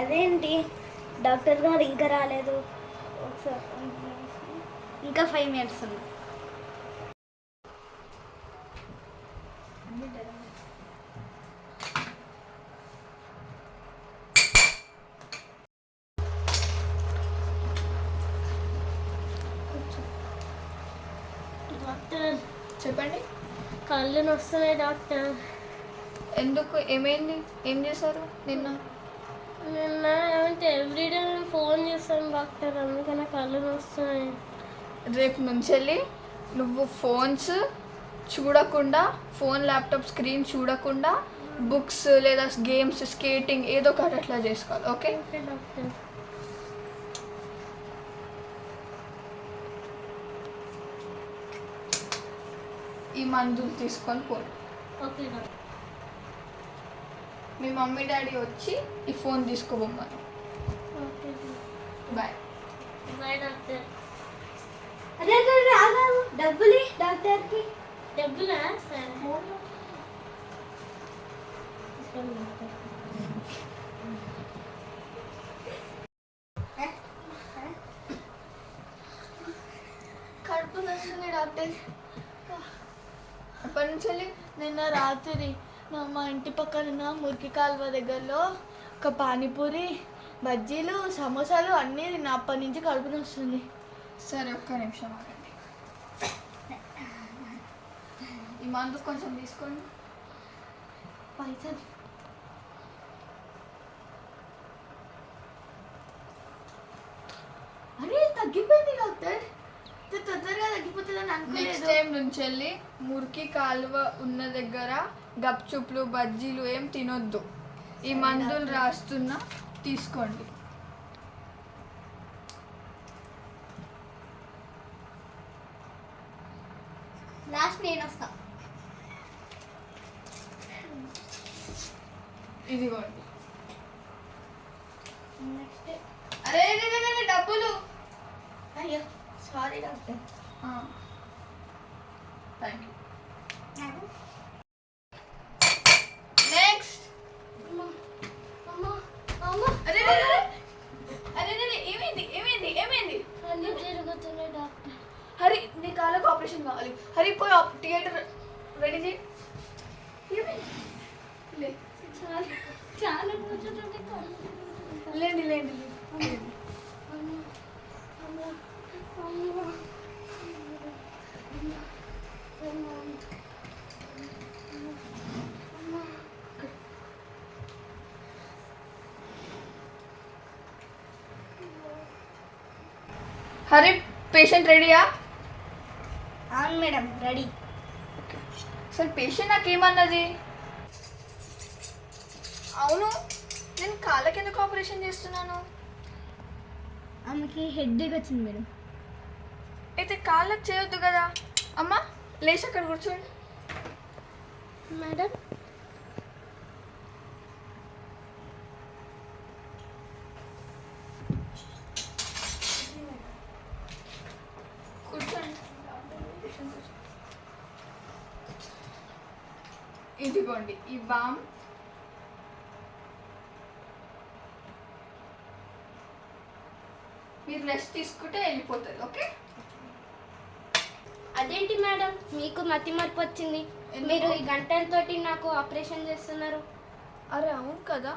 అదేంటి? డాక్టర్ గారు ఇంకా రాలేదు. ఒకసారి ఇంకా ఫైవ్ మినిట్స్ ఉంది. డాక్టర్ చెప్పండి. కళ్ళు నొస్తున్నాయి డాక్టర్. ఎందుకు? ఏమైంది? ఏం చేశారు? నిన్న? నిన్న ఏమంటే ఎవ్రీడే నేను ఫోన్ చేస్తాను డాక్టర్ అందుకనే కళ్ళు నొస్తున్నాయి. రేపు నుంచి వెళ్ళి నువ్వు ఫోన్స్ చూడకుండా ఫోన్ ల్యాప్టాప్ స్క్రీన్ చూడకుండా బుక్స్ లేదా గేమ్స్ స్కేటింగ్ ఏదో ఒకటి అట్లా చేసుకోవాలి ఓకే ఓకే డాక్టర్. ఈ మందులు తీసుకొని పోండి ఓకే డాక్టర్. మీ మమ్మీ డాడీ వచ్చి ఈ ఫోన్ తీసుకోబోమ్మను ఓకే. బాయ్. Bye doctor. అదే డబ్బులు డాక్టర్కి. డబ్బులా? సరే. కడుపు నొస్తుంది డాక్టర్. ఎప్పటి నుంచి నిన్న రాత్రి. మా ఇంటి పక్కన మురికి కాలువ దగ్గరలో ఒక పానీపూరి బజ్జీలు సమోసాలు అన్నీ తిన్నా అప్పటి నుంచి కడుపు వస్తుంది. సరే ఒక్క నిమిషం ఆగండి. ఈ మందు కొంచెం తీసుకోండి. పైసలు. అరే తగ్గిపోయింది. నెక్స్ట్ టైం నుంచి వెళ్ళి మురికి కాలువ ఉన్న దగ్గర గప్చుప్లు బజ్జీలు ఏం తినొద్దు. ఈ మందులు రాస్తున్నా తీసుకోండి. లాస్ట్ నేను వస్తా. ఇదిగోండి. నెక్స్ట్ అరే డబ్బులు. అయ్యో sorry doctor. Thank you next అరే. అరే రే, రే, ఏమైంది? ఏమైంది? ఏమైంది? కళ్ళు తిరుగుతున్నాయి డాక్టర్. హరి నీ కాళ్ళకు ఆపరేషన్ కావాలి. హరి పోయి థియేటర్ రెడీ చేయి. లేండి లేండి లేండి. అమ్మ, అమ్మ, అమ్మ, అమ్మ, అమ్మ. హరి పేషెంట్ రెడీయా అవును మేడం రెడీ అసలు పేషెంట్ నాకేమన్నది? అవును నేను కాళ్ళకి ఎందుకు ఆపరేషన్ చేస్తున్నాను? ఆమెకి హెడ్ఏక్ వచ్చింది మేడం. అయితే కాళ్ళకి చేయొద్దు కదా. అమ్మా లేచి అక్కడ కూర్చోండి. మేడం కూర్చోండి ఇదిగోండి ఈ బామ్ మీరు రెస్ట్ తీసుకుంటే వెళ్ళిపోతుంది ఓకే? అదేంటి మేడం మీకు మతి మార్పు వచ్చింది. మీరు ఈ గంటలతోటి నాకు ఆపరేషన్ చేస్తున్నారు. అరే అవును కదా.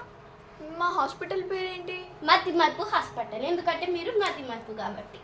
మా హాస్పిటల్ పేరేంటి? మతి మార్పు హాస్పిటల్ ఎందుకంటే మీరు మతి మార్పు కాబట్టి.